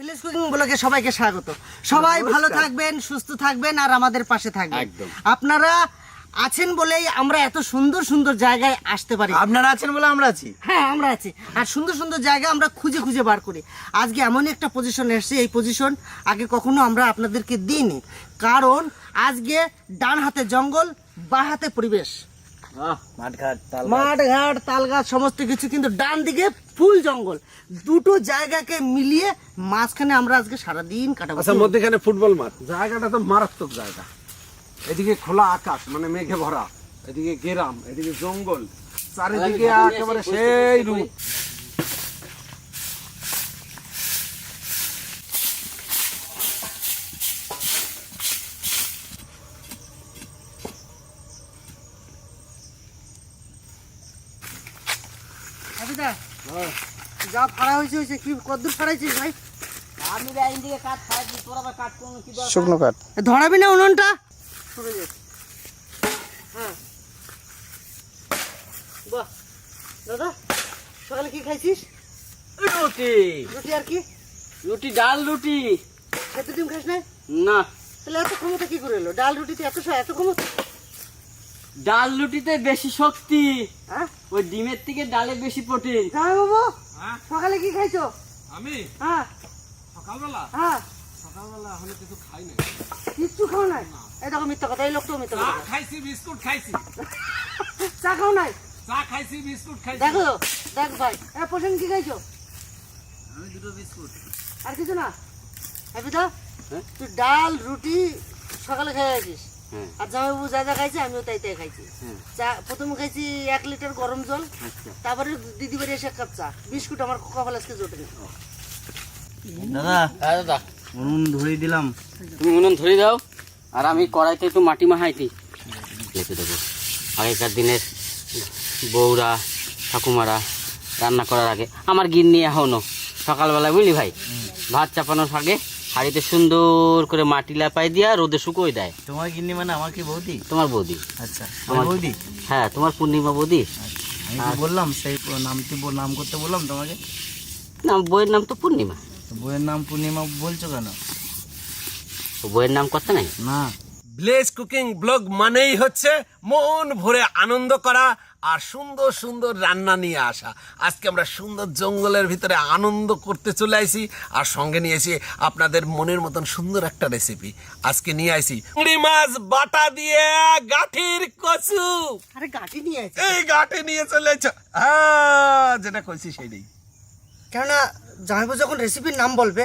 Village cooking ব্লগে সবাইকে স্বাগত। সবাই ভালো থাকবেন সুস্থ থাকবেন আর আমাদের পাশে থাকবেন। আপনারা আছেন বলেই আমরা এত সুন্দর সুন্দর জায়গায় আসতে পারি। আপনারা আছেন বলে আমরা আছি। হ্যাঁ আমরা আছি। আর সুন্দর সুন্দর জায়গা আমরা খুঁজে খুঁজে বার করি। আজকে এমন একটা পজিশন এসেছে। এই পজিশন আগে কখনো আমরা আপনাদেরকে দিইনি। কারণ আজকে ডান হাতে জঙ্গল বা হাতে পরিবেশ। মাঠঘাট তালগাছ। সমস্ত কিছু কিন্তু ডান দিকে ফুল জঙ্গল। দুটো জায়গাকে মিলিয়ে মাঝখানে আমরা আজকে সারাদিন কাটাবো। আচ্ছা মধ্যেখানে ফুটবল মাঠ। জায়গাটা তো মারাত্মক জায়গা। এদিকে খোলা আকাশ মানে মেঘে ভরা। এদিকে গেরাম এদিকে জঙ্গল। চারিদিকে একেবারে সেই রূপ হাবিদা, যা ফাড়া হয়েছে হয়েছে কি কদ্দূর ফাড়াইছিস ভাই? শুকনো কাঠ। ধরাবি না উনুনটা? সরে যা। হ্যাঁ। বাহ। দাদা সকালে কি খাইছিস? রুটি। রুটি আর কি? রুটি ডাল রুটি। খেতে ডিম খাস না না। তাহলে এত ক্ষমতা কি করে এলো? ডাল রুটিতে এত এত ক্ষমতা? ডাল রুটিতে বেশি শক্তি। হ্যাঁ? ওই ডিমের থেকে ডালে বেশি প্রোটিন। জামাই বাবু। সকালে কি খাইছো? আমি? হ্যাঁ। সকালবেলা? হ্যাঁ। সকালবেলা হলে কিছু খাই না কিচ্ছু খাও নাই? এই দেখো মিথ্যা কথা এই লোকটাও মিথ্যা কথা। বলে। খাইছি বিস্কুট খাইছি। চা খাও নাই? চা খাইছি বিস্কুট খাইছি। দেখো দেখ ভাই এ পোষণ কি খাইছো? আমি দুটো বিস্কুট। আর কিছু না? তুই ডাল রুটি সকালে খেয়ে আছিস হ্যাঁ আর জামাইবাবু যা যা খাইছে আমিও তাই তাই খাইছি। হ্যাঁ। চা প্রথমে খাইছি এক লিটার গরম জল আচ্ছা। তারপরে দিদি বাড়ি এসে এক কাপ চা। বিস্কুট আমার কপাল আজকে জোটে দাদা হ্যাঁ দাদা। উনুন ধরিয়ে দিলাম। তুমি উনুন ধরে দাও আর আমি কড়াইতে একটু মাটি মাহাইতি লেপে দেবো আগেকার দিনের বউরা ঠাকুমারা রান্না করার আগে আমার গিন্নি এখনও সকালবেলায় বুঝলি ভাই ভাত চাপানোর আগে হাঁড়িতে সুন্দর করে মাটি লাপাই দিয়া রোদে শুকোই দেয়। তোমার কিনি মানে আমার কি বৌদি? তোমার বৌদি। আচ্ছা আমার- বৌদি? হ্যাঁ তোমার পূর্ণিমা বৌদি। আমি বললাম সেই নামটি বল- নাম করতে বললাম তোমাকে? না বইয়ের নাম তো পূর্ণিমা। তো বইয়ের নাম পূর্ণিমা বলছো কেন? তো বইয়ের নাম করতে নাই? না। ভিলেজ কুকিং ব্লগ মানেই হচ্ছে মন ভরে আনন্দ করা আর সুন্দর সুন্দর রান্না নিয়ে আসা। আজকে আমরা সুন্দর জঙ্গলের ভিতরে আনন্দ করতে চলে আইছি আর সঙ্গে নিয়ে এসে আপনাদের মনের মতন সুন্দর একটা রেসিপি আজকে নিয়ে আইছি চিংড়ি মাছ বাটা দিয়ে গাঠির কচু। আরে গাঠি নিয়ে এই গাঠে নিয়ে চলে। হ্যাঁ যেটা কইছি সেইটাই। কেননা জামাইবাবু যখন রেসিপির নাম বলবে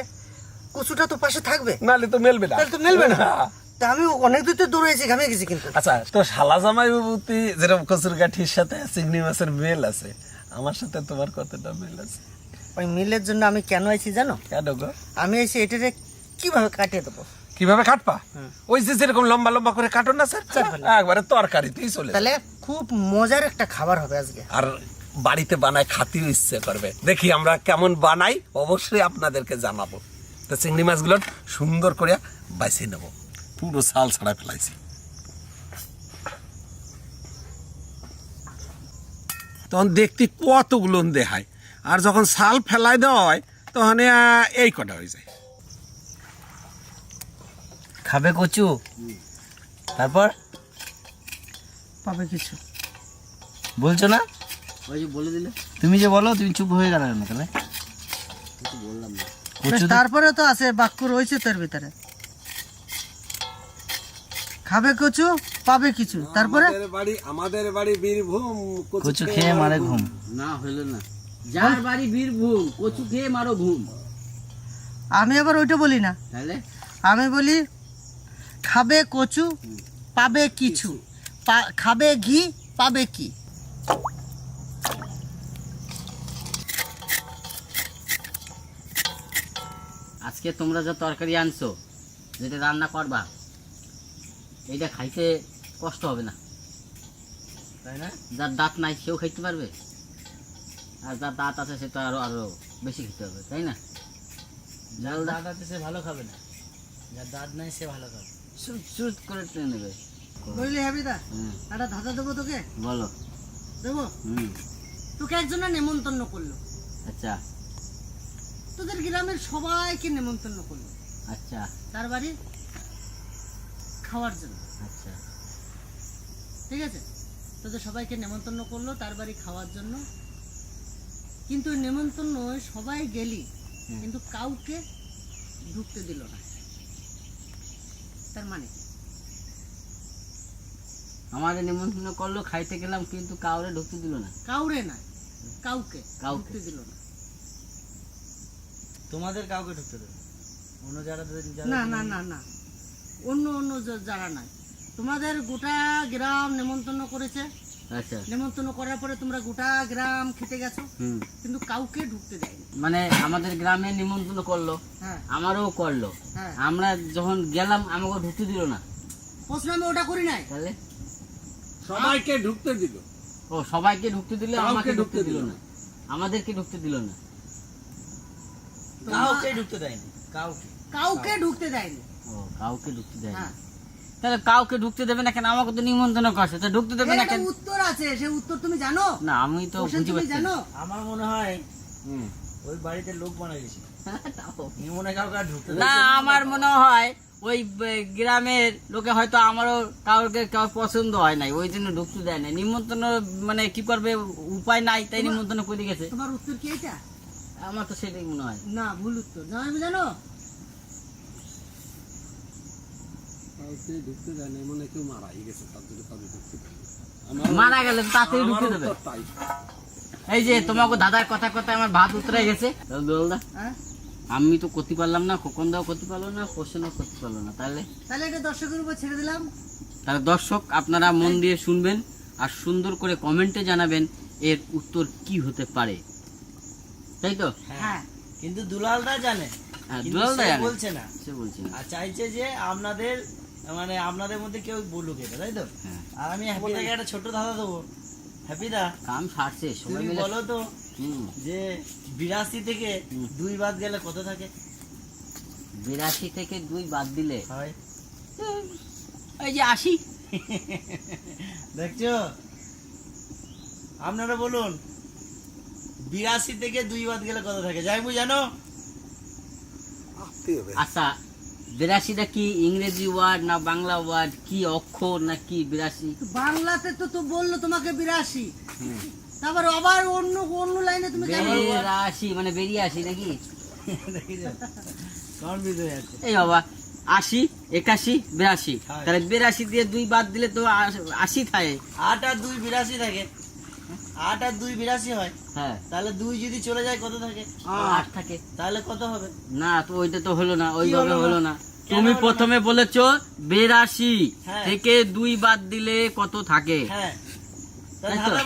কচুটা তো পাশে থাকবে। নাহলে তো মেলবে না। তাহলে তো মেলবে না। তা আমি অনেক দূর তো গেছি কিন্তু। আচ্ছা তো শালা জামাই বাবুতি যেরকম সাথে চিংড়ি মাছের মেল আছে আমার সাথে তোমার কতটা মেল আছে? ওই মিলের জন্য আমি কেন আইছি জানো? কেন গো? আমি এসে এটারে কীভাবে কাটিয়ে দেবো? কীভাবে কাটপা ওই যে যেরকম লম্বা লম্বা করে কাটো না স্যার? চারপালা। একবারে তরকারিতেই চলে তাহলে খুব মজার একটা খাবার হবে আজকে। আর বাড়িতে বানায় খাতেও ইচ্ছে করবে। দেখি আমরা কেমন বানাই অবশ্যই আপনাদেরকে জানাব। তো চিংড়ি মাছগুলো সুন্দর করে বাইছে নেব। পুরো ছাল ছাড়া ফেলাইছি। তখন দেখতে কতগুলো দেখায়। আর যখন ছাল ফেলাই দেওয়া হয় তখন এই কটা হয়ে যায়। খাবে কচু? তারপর? পাবে কিছু। বলছো না? ওই যে বলে দিলে। তুমি যে বলো তুমি চুপ হয়ে গেল কেন তাহলে? বললাম না। তারপরে তো আছে বাক্য রয়েছে তার ভিতরে। খাবে কচু পাবে কিছু। তারপরে? আমাদের বাড়ি আমাদের বাড়ি বীরভূম কচু খেয়ে মারে ঘুম। না হইল না। যার বাড়ি বীরভূম কচু খেয়ে মারো ঘুম। আমি আবার ওইটা বলি না। তাহলে? আমি বলি খাবে কচু পাবে কিছু। পা- খাবে ঘি পাবে কি? আজকে তোমরা যা তরকারি আনছো যেটা রান্না করবা এইটা খাইতে কষ্ট হবে না। তাই না? যার দাঁত নাই সেও খাইতে পারবে। আর যার দাঁত আছে সে তো আরও আরও বেশি খেতে হবে তাই না? যার দাঁত আছে সে ভালো খাবে না। যার দাঁত নাই সে ভালো খাবে চুট চুট করে টেনে নেবে। বুঝলি হাবিদা? হুম, একটা ধাঁধা দেবো তোকে? বলো। দেবো? হুম। তোকে একজনের নেমন্তন্ন করল। আচ্ছা। তোদের গ্রামের সবাইকে নেমন্তন্ন করল। আচ্ছা। তার বাড়ি? খাওয়ার জন্য। আচ্ছা। ঠিক আছে? তোদের সবাইকে নেমন্তন্ন করল তার বাড়ি খাওয়ার জন্য। কিন্তু নেমন্তন্ন সবাই গেলি কিন্তু কাউকে ঢুকতে দিল না। তার মানে আমাদের নিমন্ত্রণ করল খাইতে গেলাম কিন্তু কাউরে ঢুকতে দিল না। কাউরে না কাউকে কাউকে। ঢুকতে দিল না। তোমাদের কাউকে ঢুকতে দেবে অন্য যারা- না না না না। অন্য অন্য যারা নাই। তোমাদের গোটা গ্রাম নেমন্তন্ন করেছে। আচ্ছা। নেমন্তন্ন করার পরে তোমরা গোটা গ্রাম খেতে গেছো। কিন্তু কাউকে ঢুকতে দেয়নি। মানে আমাদের গ্রামে নিমন্ত্রণ করল হ্যাঁ। আমারও করল। হ্যাঁ। আমরা যখন গেলাম আমাকে ঢুকতে দিল না। প্রশ্ন আমি ওটা করি নাই। তাহলে? সবাইকে ঢুকতে দিল। ও সবাইকে ঢুকতে দিল আমাকে ঢুকতে দিল না। আমাদেরকে ঢুকতে দিল না। কাউকে ঢুকতে দেয়নি। কাউকে। কাউকে ঢুকতে দেয়নি। ও কাউকে ঢুকতে দেয় না হ্যাঁ। তাহলে কাউকে ঢুকতে দেবে না কেন? আমাকে তো নিমন্ত্রণ করছে তো ঢুকতে দেবে না কেন? উত্তর আছে সেই উত্তর তুমি জানো? না আমি তো পারছি জানো? আমার মনে হয় ওই বাড়িতে লোক বানা গেছে। হয় না আমার মনে হয় ওই গ্রামের লোকে হয়তো আমারও কাউকে কাউ পছন্দ হয় নাই ওই জন্য ঢুকতে দেয় না নিমন্ত্রণ মানে কি করবে উপায় নাই তাই নিমন্ত্রণ করে গেছে। তোমার উত্তর কি এটা? আমার তো সেটাই মনে হয়। না ভুল উত্তর। জানো আমি জানো কাউকে ঢুকতে দেয় না মনে কেউ মারাই গেছে তার জন্য কাউকে ঢুকতে দেয় মারা গেলে তো তাড়াতাড়ি দেবে। তাই। এই যে তোমাকে দাদার কথা কথা আমার ভাত উতরে গেছে। দোলদা হ্যাঁ? আমি তো করতে পারলাম না খোকন দাও করতে পারল না কোশ্চেনও করতে পারল না। তাহলে? তাহলে এটা দর্শকের উপর ছেড়ে দিলাম। তাহলে দর্শক আপনারা মন দিয়ে শুনবেন আর সুন্দর করে কমেন্টে জানাবেন এর উত্তর কি হতে পারে। তাই তো? হ্যাঁ। কিন্তু দুলালদা জানে। হ্যাঁ দুলালদা বলছে না। সে বলছি না। আর চাইছে যে আপনাদের মানে আপনাদের মধ্যে কেউ বলুক এটা তাই তো? হ্যাঁ। আর আমি হ্যাপিদাকে একটা ছোট ধাঁধা দেবো। হ্যাপিদা কাম সারছে সবাই তুমি মিলে বলো তো যে বিরাশি থেকে দুই বাদ গেলে কত থাকে? বিরাশি থেকে দুই বাদ দিলে হয়। এই যে আশি। দেখছ? আপনারা বলুন বিরাশি থেকে দুই বাদ গেলে কত থাকে? যাইবু জানো? আচ্ছা বিরাশিটা কি ইংরেজি ওয়ার্ড না বাংলা ওয়ার্ড? কি অক্ষর না কি বিরাশি? বাংলাতে তো তো বলল তোমাকে বিরাশি। তারপর আবার অন্য অন্য লাইনে তুমি বিরাশি মানে বেরিয়ে আসি নাকি? এই বাবা আশি একাশি বিরাশি। হ্যাঁ। তাহলে বিরাশি দিয়ে দুই বাদ দিলে তো আশি থাকে। আট আর দুই বিরাশি থাকে। আট আর দুই বিরাশি হয়। হ্যাঁ। তাহলে দুই যদি চলে যায় কত থাকে? আট। থাকে। তাহলে কত হবে? না তো ওইটা তো হলো না ওইভাবে হলো না? তুমি প্রথমে বলেছ বিরাশি হ্যাঁ। থেকে দুই বাদ দিলে কত থাকে? হ্যাঁ।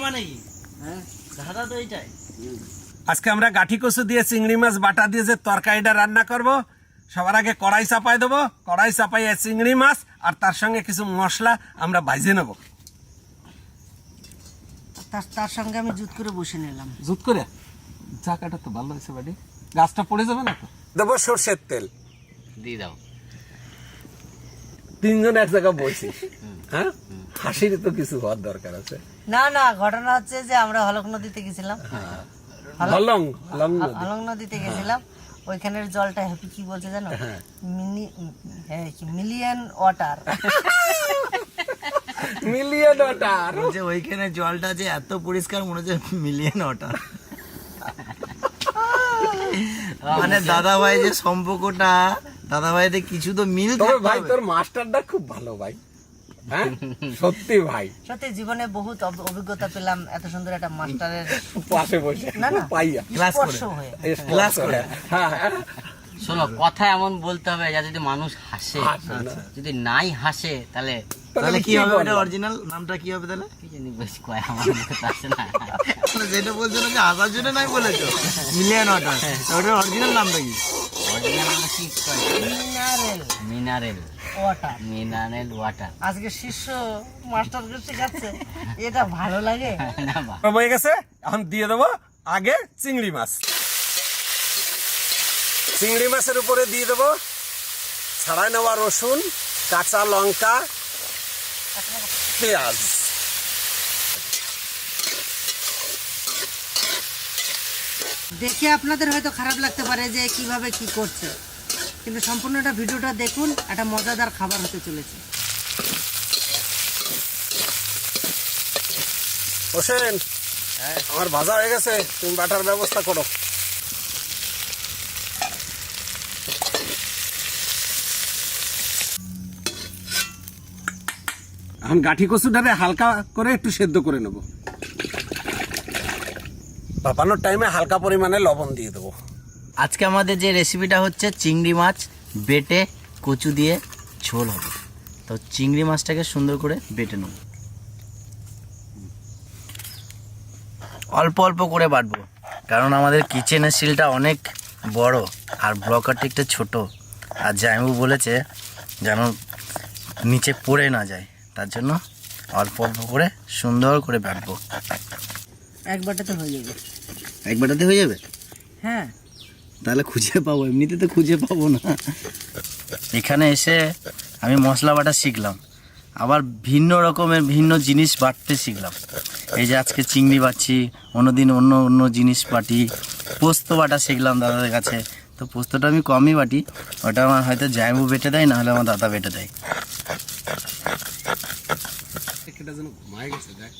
মানে কি? হ্যাঁ। ধাঁধা তো এইটাই। আজকে আমরা গাঠি কচু দিয়ে চিংড়ি মাছ বাটা দিয়ে যে তরকারিটা রান্না করব সবার আগে কড়াই চাপাই দেবো কড়াই চাপাই চিংড়ি মাছ আর তার সঙ্গে কিছু মশলা আমরা ভাজে নেব। তার তার সঙ্গে আমি জুত করে বসে নিলাম। জুত করে? জায়গাটা তো ভালো হয়েছে বাড়ি। গাছটা পড়ে যাবে না তো? দেবো সর্ষের তেল। দিয়ে দাও। তিনজন এক জায়গায় বসি। হ্যাঁ? হাসির তো কিছু হওয়ার দরকার আছে। না না ঘটনা হচ্ছে যে আমরা হলক নদীতে গেছিলাম। হলং হলং হলং নদীতে গেছিলাম। ওইখানের জলটা হ্যাপি কি বলছে জানো? মিনি হ্যাঁ মিলিয়ন ওয়াটার। মিলিয়ন ওটার বলছে ওইখানে জলটা যে এত পরিষ্কার মনে হচ্ছে মিলিয়ন ওটা মানে দাদা ভাই যে সম্পর্কটা দাদা ভাইদের কিছু তো মিল থাকতে ভাই তোর মাস্টারটা খুব ভালো ভাই। হ্যাঁ? সত্যি ভাই। সত্যি জীবনে বহুত অভিজ্ঞতা পেলাম এত সুন্দর একটা মাস্টারের পাশে বসে না, না। পাইয়া। ক্লাস করে। ক্লাস করে হ্যাঁ হ্যাঁ। শোনো কথা এমন বলতে হবে যা যদি মানুষ হাসে। যদি নাই হাসে তাহলে তাহলে কি হবে ওটা অরিজিনাল নামটা কি হবে তাহলে? কি জানি বেশ কয় আমার মুখে আসে না। মানে যেটা বলছো না যে আসার জন্য নাই বলেছ? মিলিয়ন ওয়াটার ওটার অরিজিনাল নামটা কি? Original নামটা কি কয়? Mineral mineral water mineral water আজকে শিষ্য মাস্টারকে শেখাচ্ছে। এটা ভালো লাগে। না হয়ে গেছে এখন দিয়ে দেবো আগে চিংড়ি মাছ। চিংড়ি মাছের উপরে দিয়ে দেবো। ছাড়াই নেওয়া রসুন কাঁচা লঙ্কা পেঁয়াজ। দেখে আপনাদের হয়তো খারাপ লাগতে পারে যে কীভাবে কি করছে। কিন্তু সম্পূর্ণটা ভিডিওটা দেখুন একটা মজাদার খাবার হতে চলেছে। হোসেন আমার ভাজা হয়ে গেছে তুমি বাটার ব্যবস্থা করো। এখন গাঠি কচুটারে হালকা করে একটু সেদ্ধ করে নেব। পাপানোর টাইমে হালকা পরিমাণে লবণ দিয়ে দেবো। আজকে আমাদের যে রেসিপিটা হচ্ছে চিংড়ি মাছ, বেটে কচু দিয়ে ঝোল হবে। তো চিংড়ি মাছটাকে সুন্দর করে বেটে নেব। অল্প অল্প করে বাটবো, কারণ আমাদের কিচেনের সিলটা অনেক বড় আর ব্লকারটা একটু ছোট। আর জাইমু বলেছে যেন নিচে পড়ে না যায়। তার জন্য অল্প অল্প করে সুন্দর করে বাটবো এক বাটাতে হয়ে যাবে। এক বাটাতে হয়ে যাবে? হ্যাঁ। তাহলে খুঁজে পাবো এমনিতে তো খুঁজে পাবো না। এখানে এসে আমি মশলা বাটা শিখলাম। আবার ভিন্ন রকমের ভিন্ন জিনিস বাটতে শিখলাম। এই যে আজকে চিংড়ি বাটছি অন্যদিন অন্য অন্য জিনিস বাটি পোস্ত বাটা শিখলাম দাদাদের কাছে। তো পোস্তটা আমি কমই বাটি ওটা আমার হয়তো জায়বু বেটে দেয় নাহলে আমার দাদা বেটে দেয়। ঘুমাই গেছে দেখ।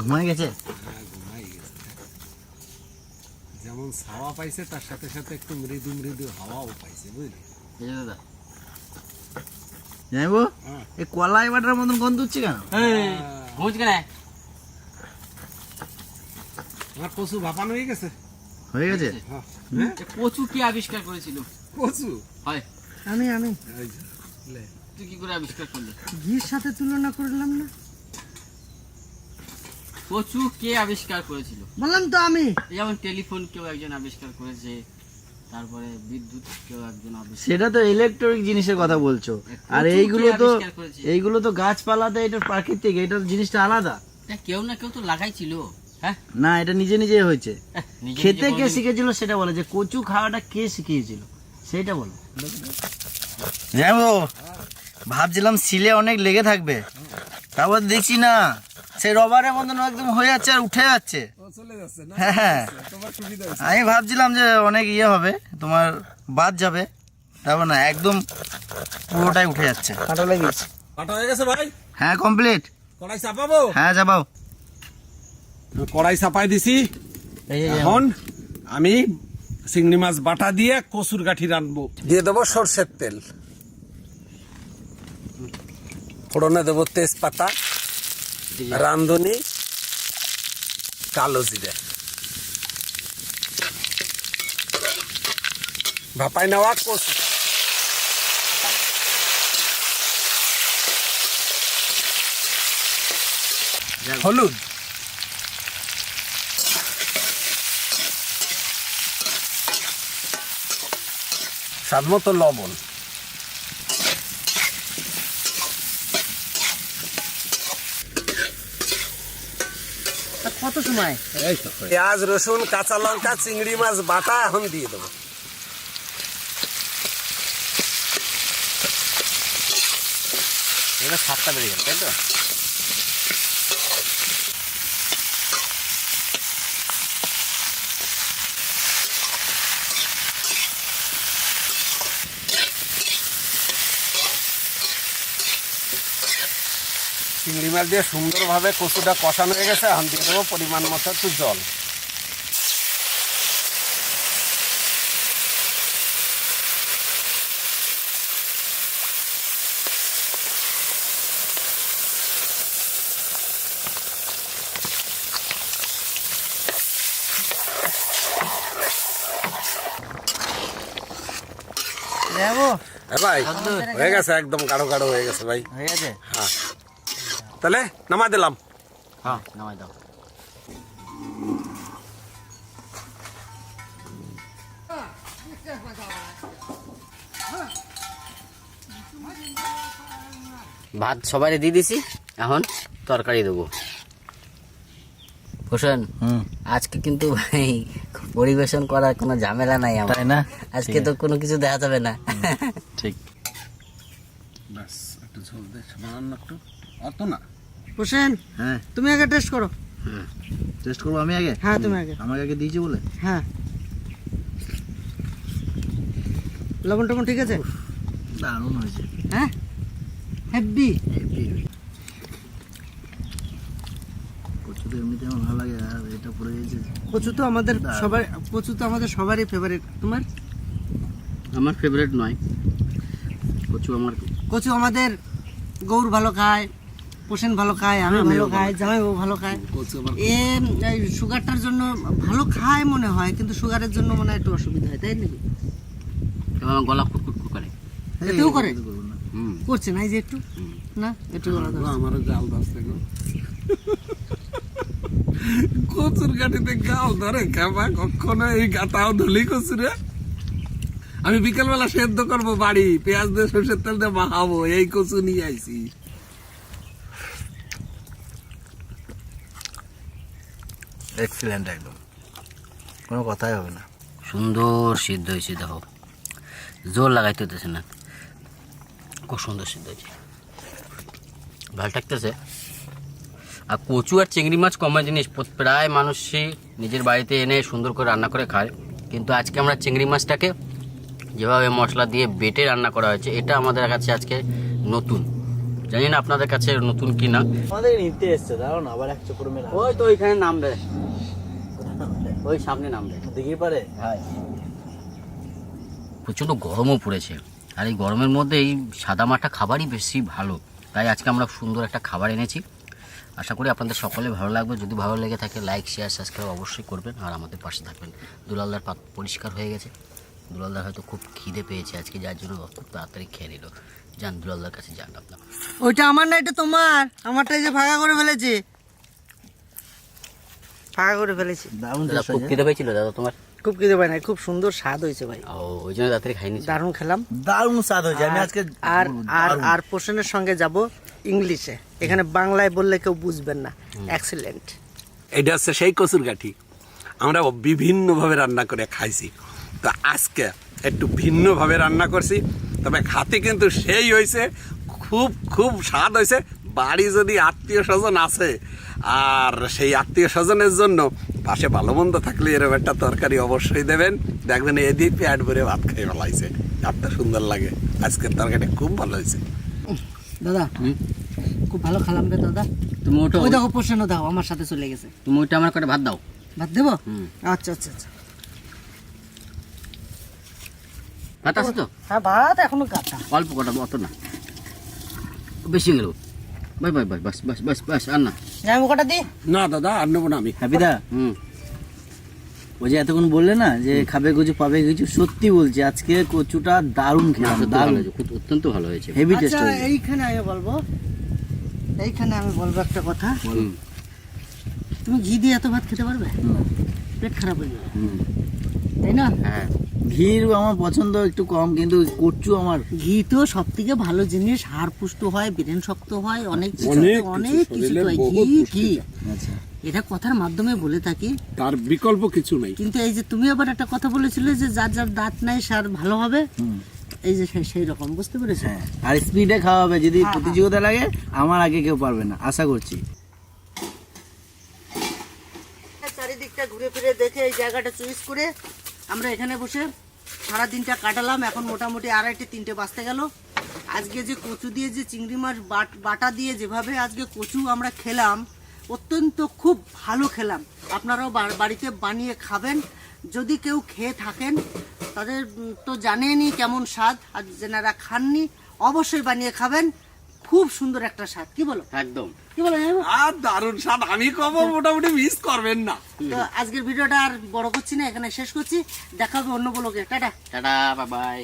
ঘুমাই গেছে? হ্যাঁ ঘুমাই গেছে যেমন ছাওয়া পাইছে তার সাথে সাথে একটু মৃদু মৃদু হাওয়াও পাইছে বুঝলি? দাদা। জাইবু হ্যাঁ। এই কলাই বাটার মতন গন্ধ হচ্ছে কেন? ঘুমোচ্ছ কেন আমার কচু ভাপানো হয়ে গেছে? হয়ে গেছে? হ্যাঁ। কচু কি আবিষ্কার করেছিল? কচু? হয়। আমি আমি। তুই কি করে আবিষ্কার করলি? ঘির সাথে তুলনা করলাম না। কচু কে আবিষ্কার করেছিল? বললাম তো আমি। যেমন টেলিফোন কেউ একজন আবিষ্কার করেছে তারপরে বিদ্যুৎ কেউ একজন আবিষ্কার সেটা তো ইলেকট্রনিক জিনিসের কথা বলছো। আর এইগুলো তো আবিষ্কার করেছে? এইগুলো তো গাছপালাতে এটা প্রাকৃতিক এটা জিনিসটা আলাদা। কেউ না কেউ তো লাগাইছিল। না এটা নিজে নিজে হয়েছে খেতে কে শিখেছিল সেটা বলে যে কচু খাওয়াটা কে শিখিয়েছিল? সেটা বলো। যাব ভাবছিলাম সিলে অনেক লেগে থাকবে। তারপর দেখছি না সেই রবারের মতন একদম হয়ে যাচ্ছে আর উঠে যাচ্ছে। ও চলে যাচ্ছে না? হ্যাঁ হ্যাঁ। আমি ভাবছিলাম যে অনেক ইয়ে হবে তোমার বাদ যাবে। তারপর না একদম পুরোটাই উঠে যাচ্ছে। কাটা লেগেছে কাটা হয়ে গেছে ভাই? হ্যাঁ কমপ্লিট কড়াই চাপাবো? হ্যাঁ যাবাও কড়াই চাপাই দিছি। এখন আমি চিংড়ি মাছ বাটা দিয়ে কচুর গাঠি রানবো। দিয়ে দেবো সর্ষের তেল। ফোড়নে দেবো তেজপাতা রান্ধনি কালো জিরে। ভাপাই নেওয়া কচু। হলুদ। স্বাদ মতো লবণ কত সময়? পেঁয়াজ রসুন কাঁচা লঙ্কা চিংড়ি মাছ বাটা এখন দিয়ে দেবো। এটা সাতটা বেড়ে গেল তাই তো? মাছ দিয়ে সুন্দরভাবে কচুটা কষানো হয়ে গেছে এখন দিয়ে দেবো পরিমাণ মতো একটু জল। ভাই হয়ে গেছে একদম গাঢ় গাঢ় হয়ে গেছে ভাই। হয়ে গেছে। হ্যাঁ। তাহলে নামা দিলাম। হ্যাঁ নামাই দাও। ভাত সবাই দিয়ে দিছি এখন তরকারি দেবো। হোসেন হুম। আজকে কিন্তু ভাই পরিবেশন করার কোনো ঝামেলা নাই আমার। না? আজকে তো কোনো কিছু দেখা যাবে না। ঠিক। ব্যাস একটু ঝোল দে সামান্য একটু। অত না। হোসেন হ্যাঁ। তুমি আগে টেস্ট করো। হ্যাঁ। টেস্ট করব আমি আগে? হ্যাঁ তুমি আগে। আমাকে আগে দিয়েছি বলে? হ্যাঁ। লবণ টবণ ঠিক আছে? দারুণ হয়েছে। হ্যাঁ? হেভি কচু তো এমনিতে আমার ভালো লাগে আর এটা পড়ে গেছে। কচু তো আমাদের সবার কচু তো আমাদের সবারই ফেভারিট তোমার? আমার ফেভারিট নয়। কচু আমার কচু আমাদের গৌর ভালো খায়। পোষণ ভালো খায় আমি ভালো খাই জামাইবাবু ভালো খায়। এ সুগারটার জন্য ভালো খায় মনে হয় কিন্তু সুগারের জন্য মনে হয় একটু অসুবিধা হয় তাই নাকি? আমার গলা খুটখুট করে? এতেও করে? করছে না এই যে একটু? না একটু গলা গাল ধরছে কচুর গাঠিতে গাল ধরে খাবা কখনো এই গাটাও ধুলি কচুরে। আমি বিকেলবেলা সেদ্ধ করব বাড়ি পেঁয়াজ দিয়ে সর্ষের তেল দিয়ে মাখাবো এই কচু নিয়ে আইছি। এক্সিলেন্ট একদম। কোনো কথাই হবে না। সুন্দর সিদ্ধ হয়েছে দেখো। জোর লাগাইতে হতেছে না। খুব সুন্দর সিদ্ধ হয়েছে। ভালো থাকতেছে। আর কচু আর চিংড়ি মাছ কমন জিনিস প্রায় মানুষই নিজের বাড়িতে এনে সুন্দর করে রান্না করে খায়। কিন্তু আজকে আমরা চিংড়ি মাছটাকে যেভাবে মশলা দিয়ে বেটে রান্না করা হয়েছে এটা আমাদের কাছে আজকে নতুন। জানি না আপনাদের কাছে নতুন কি না আমাদের নিতে এসছে দাঁড়াও না আবার এক চক্র মেলা ওই তো ওইখানে নামবে। ওই সামনে নামবে। দিঘির পারে? হ্যাঁ। প্রচণ্ড গরমও পড়েছে। আর এই গরমের মধ্যে এই সাদা মাটা খাবারই বেশি ভালো। তাই আজকে আমরা সুন্দর একটা খাবার এনেছি। আশা করি আপনাদের সকলে ভালো লাগবে। যদি ভালো লেগে থাকে লাইক শেয়ার সাবস্ক্রাইব অবশ্যই করবেন। আর আমাদের পাশে থাকবেন দুলালদার পাত পরিষ্কার হয়ে গেছে। দুলালদার হয়তো খুব খিদে পেয়েছে আজকে যার জন্য খুব তাড়াতাড়ি খেয়ে নিল। যান দুলালদার কাছে যান আপনার। ওইটা আমার না এটা তোমার। আমারটা এই যে ফাঁকা করে ফেলেছে। ফাঁকা করে ফেলেছি। খুব খিদে পেয়েছিল দাদা তোমার? খুব খিদে পায় না খুব সুন্দর স্বাদ হয়েছে ভাই। ও ওই জন্য তাড়াতাড়ি খাইনি। দারুণ খেলাম। দারুণ স্বাদ হয়েছে আমি আজকে আর আর আর পোষণের সঙ্গে যাব ইংলিশে। এখানে বাংলায় বললে কেউ বুঝবেন না। এক্সিলেন্ট এটা হচ্ছে সেই কচুর গাঠি। আমরা বিভিন্নভাবে রান্না করে খাইছি। তো আজকে একটু ভিন্নভাবে রান্না করছি। তবে খাতে কিন্তু সেই হয়েছে খুব খুব স্বাদ হয়েছে। বাড়ি যদি আত্মীয় স্বজন আছে আর সেই আত্মীয় স্বজনের জন্য পাশে ভালো মন্দ থাকলে এরকম একটা তরকারি অবশ্যই দেবেন। দেখবেন এদিক পেট ভরে ভাত খেয়ে ফেলাইছে। এত সুন্দর লাগে। আজকের তরকারি খুব ভালো হয়েছে। দাদা খুব ভালো খেলাম রে দাদা। তুমি ওটা ওই দেখো পোষণও দাও আমার সাথে চলে গেছে। তুমি ওইটা আমার কটা ভাত দাও? ভাত দেবো? আচ্ছা আচ্ছা আচ্ছা। ভাত আছে তো? হ্যাঁ ভাত এখনও কাটা। অল্প কটা অত না। বেশি গেল। বাই বাই বাই বাস বাস বাস বাস আর না। আমি কটা দিই না দাদা আর নেব না আমি। হ্যাপিদা হুম। ওই যে এতক্ষণ বললে না যে খাবে কিছু পাবে কিছু সত্যি বলছি আজকে কচুটা দারুণ খেলাম সত্যি দারুণ। হয়েছে খুব অত্যন্ত ভালো হয়েছে। হেভি টেস্ট আচ্ছা হয়েছে। এইখানে আমি বলব। এইখানে আমি বলব একটা কথা। হুম, তুমি ঘি দিয়ে এত ভাত খেতে পারবে? পেট খারাপ হয়ে যাবে। হুম, তাই না? হ্যাঁ। ঘির আমার পছন্দ একটু কম কিন্তু কচু আমার। ঘি তো সব থেকে ভালো জিনিস হাড় পুষ্ট হয় ব্রেন শক্ত হয় অনেক কিছু অনেক কিছু, হয়। ঘি ঘি। আচ্ছা। এটা কথার মাধ্যমে বলে থাকি। তার বিকল্প কিছু নেই। কিন্তু এই যে তুমি আবার একটা কথা বলেছিলে যে যার যার দাঁত নাই সার ভালো হবে? এই যে সেই রকম বুঝতে পেরেছ? হ্যাঁ আর স্পিডে খাওয়া হবে যদি হ্যাঁ, প্রতিযোগিতা লাগে আমার আগে কেউ পারবে না আশা করছি। চারিদিকটা ঘুরে ফিরে দেখে এই জায়গাটা চুইস করে আমরা এখানে বসে সারা দিনটা কাটালাম। এখন মোটামুটি আড়াইটে, তিনটে বাজতে গেল। আজকে যে কচু দিয়ে, যে চিংড়ি মাছ বাট- দিয়ে যেভাবে আজকে কচু আমরা খেলাম, অত্যন্ত খুব ভালো খেলাম। আপনারাও বাড়িতে বানিয়ে খাবেন। যদি কেউ খেয়ে থাকেন, তাদের তো জানেনই কেমন স্বাদ। আর যেনারা খাননি, অবশ্যই বানিয়ে খাবেন। খুব সুন্দর একটা স্বাদ। কি বলো? একদম। কি বলো আর দারুণ স্বাদ। আমি কব মোটামুটি মিস করবেন না। তো আজকের ভিডিওটা আর বড় করছি না এখানে শেষ করছি। দেখা হবে অন্য ব্লগে টাটা। Tata bye bye